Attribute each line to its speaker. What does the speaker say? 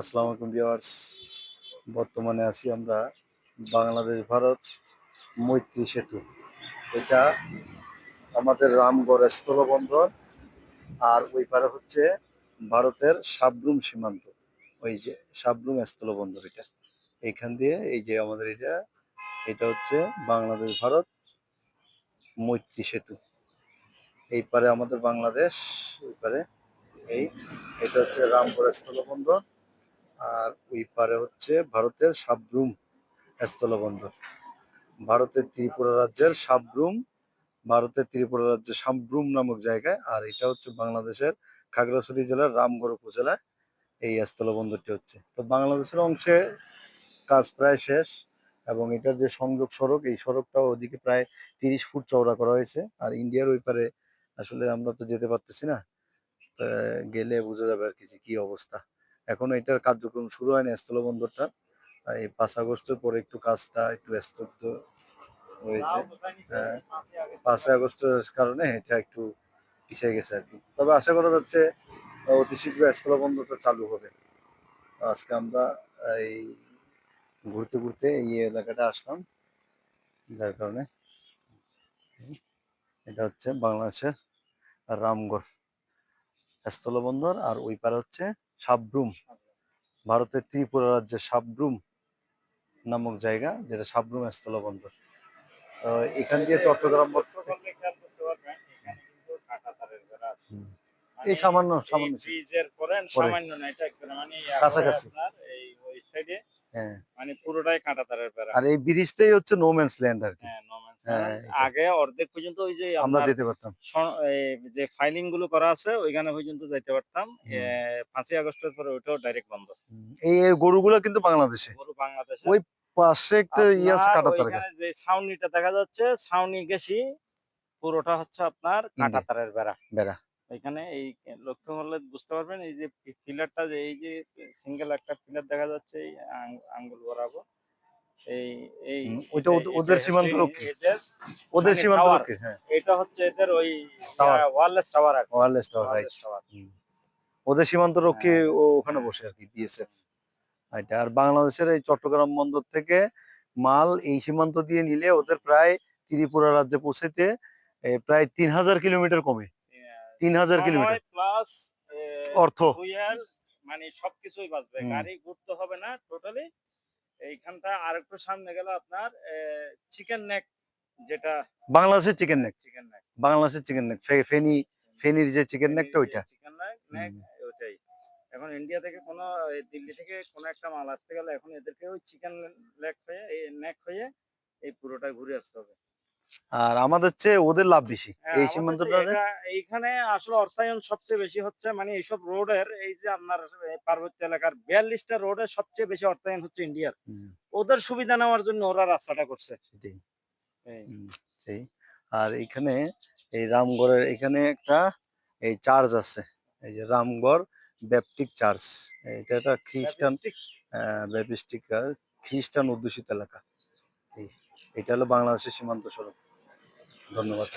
Speaker 1: আসসালামু আলাইকুম ভিউয়ার্স। বর্তমানে আছি আমরা বাংলাদেশ, ভারত মৈত্রী সেতু। এটা আমাদের রামগড় স্থলবন্দর আর ওই পারে হচ্ছে ভারতের সাবরুম সীমান্ত। ওই যে সাবরুম স্থলবন্দর এটা। এইখান দিয়ে এই যে আমাদের এটা এটা হচ্ছে বাংলাদেশ, ভারত মৈত্রী সেতু। এই পারে আমাদের বাংলাদেশ, এই পারে এই, এটা হচ্ছে রামগড় স্থলবন্দর। আর ওই পারে হচ্ছে ভারতের সাবরুম স্থলবন্দর। ভারতের ত্রিপুরা রাজ্যের সাবরুম, ভারতের ত্রিপুরা রাজ্যের সাবরুম নামক জায়গায়, আর এটা হচ্ছে বাংলাদেশের খাগড়াছড়ি জেলার রামগড় উপজেলায় এই স্থলবন্দরটি হচ্ছে। তো বাংলাদেশের অংশে কাজ প্রায় শেষ এবং এটার যে সংযোগ সড়ক, এই সড়কটাও ওদিকে প্রায় তিরিশ ফুট চওড়া করা হয়েছে। আর ইন্ডিয়ার ওই পারে আসলে আমরা তো যেতে পারতেছি না গেলে বোঝা যাবে আর কি কি অবস্থা। এখনও এটার কার্যক্রম শুরু হয়নি স্থলবন্দরটা। এই পাঁচ আগস্টের পরে একটু কাজটা একটু স্তব্ধ হয়েছে। হ্যাঁ, পাঁচই আগস্টের কারণে এটা একটু পিছিয়ে গেছে আর কি। তবে আশা করা যাচ্ছে অতি শীঘ্র স্থলবন্দরটা চালু হবে। আজকে আমরা এই ঘুরতে ঘুরতে এই এলাকাটা আসলাম যার কারণে এটা হচ্ছে বাংলাদেশের রামগড়। স্থলবন্দর আর ওই পারে হচ্ছে সাবরুম। ভারতের ত্রিপুরা রাজ্যের সাবরুম নামক জায়গা যেটা সাবরুম স্থলবন্দর। তো এখান দিয়ে চট্টগ্রাম এই সামান্য সামান্য
Speaker 2: মানে
Speaker 1: কাছাকাছি। হ্যাঁ।
Speaker 2: মানে পুরোটাই কাঁটা তারের
Speaker 1: আর এই ব্রিজটাই হচ্ছে নোম্যান্স ল্যান্ড আর কি।
Speaker 2: হ্যাঁ
Speaker 1: হ্যাঁ।
Speaker 2: আগে অর্ধেক পর্যন্ত ওই যে
Speaker 1: আমরা
Speaker 2: আপনার
Speaker 1: যেতে পারতাম।
Speaker 2: যে ফাইলিংগুলো করা আছে ওইখানে পর্যন্ত যাইতে পারতাম। পাঁচই আগস্টের পরে ওইটাও ডাইরেক্ট বন্ধ।
Speaker 1: এই গরুগুলো কিন্তু বাংলাদেশে।
Speaker 2: পুরো বাংলাদেশে।
Speaker 1: ওই পাশে একটা ইয়ে আছে কাটা তার
Speaker 2: যে ছাউনিটা দেখা যাচ্ছে ছাউনি গেছি পুরোটা হচ্ছে আপনার কাঁটা। তারের বেড়া।
Speaker 1: বেড়া।
Speaker 2: এখানে এই লক্ষ্য করলে বুঝতে পারবেন এই যে পিলারটা যে এই যে সিঙ্গেল একটা পিলার দেখা যাচ্ছে এই আঙ্গুল বরাবর। এই এই
Speaker 1: ওইটা ওদের- সীমান্ত রক্ষী। ওদের সীমান্ত রক্ষী হ্যাঁ।
Speaker 2: এটা হচ্ছে এদের ওই
Speaker 1: Tower.
Speaker 2: ওয়ারলেস টাওয়ার আর
Speaker 1: টাওয়ার রাইট ওদের সীমান্ত রক্ষী। ও ওখানে বসে আর কি বিএসএফ এটা আর বাংলাদেশের এই চট্টগ্রাম বন্দর থেকে মাল এই সীমান্ত দিয়ে নিলে ওদের প্রায় ত্রিপুরা রাজ্যে পৌঁছাইতে এ, প্রায় তিন হাজার কিলোমিটার কমে। তিন হাজার কিলোমিটার।
Speaker 2: প্লাস
Speaker 1: অর্থ।
Speaker 2: মানে সবকিছুই বাঁচবে। গাড়ি ঘুরতে হবে না টোটালি এইখানটা আরেকটু সামনে গেল আপনার চিকেন নেক যেটা
Speaker 1: বাংলাদেশের চিকেন নেক
Speaker 2: চিকেন নেক
Speaker 1: বাংলাদেশের চিকেন নেক ফেনি ফেনির যে চিকেন নেকটা ওইটা।
Speaker 2: চিকেন নেক নেক ওইটাই। এখন ইন্ডিয়া থেকে কোনো দিল্লি থেকে কোনো একটা মাল আসতে গেলে এখন এদেরকে ওই চিকেন লেগ হয়ে এই নেক হয়ে এই পুরোটা ঘুরে আসতে হবে।
Speaker 1: আর আমাদের চেয়ে ওদের লাভ বেশি।
Speaker 2: হ্যাঁ,
Speaker 1: এই সীমান্তটা
Speaker 2: যে এইখানে আসলে অর্থায়ন সবচেয়ে বেশি হচ্ছে মানে এইসব রোডের এই যে আপনার পার্বত্য এলাকার বিয়াল্লিশটা রোডের সবচেয়ে বেশি অর্থায়ন হচ্ছে ইন্ডিয়ার। ওদের সুবিধা নেওয়ার জন্য ওরা রাস্তাটা করছে।
Speaker 1: সেই। আর এখানে এই রামগড়ের এখানে একটা এই চার্চ আছে এই যে রামগড় ব্যাপটিক চার্চ। এটা একটা খ্রিস্টান
Speaker 2: Baptistic
Speaker 1: ব্যাপিস্টিক খ্রিস্টান অধ্যুষিত এলাকা। এই। এটা হলো বাংলাদেশের সীমান্ত সড়ক। ধন্যবাদ।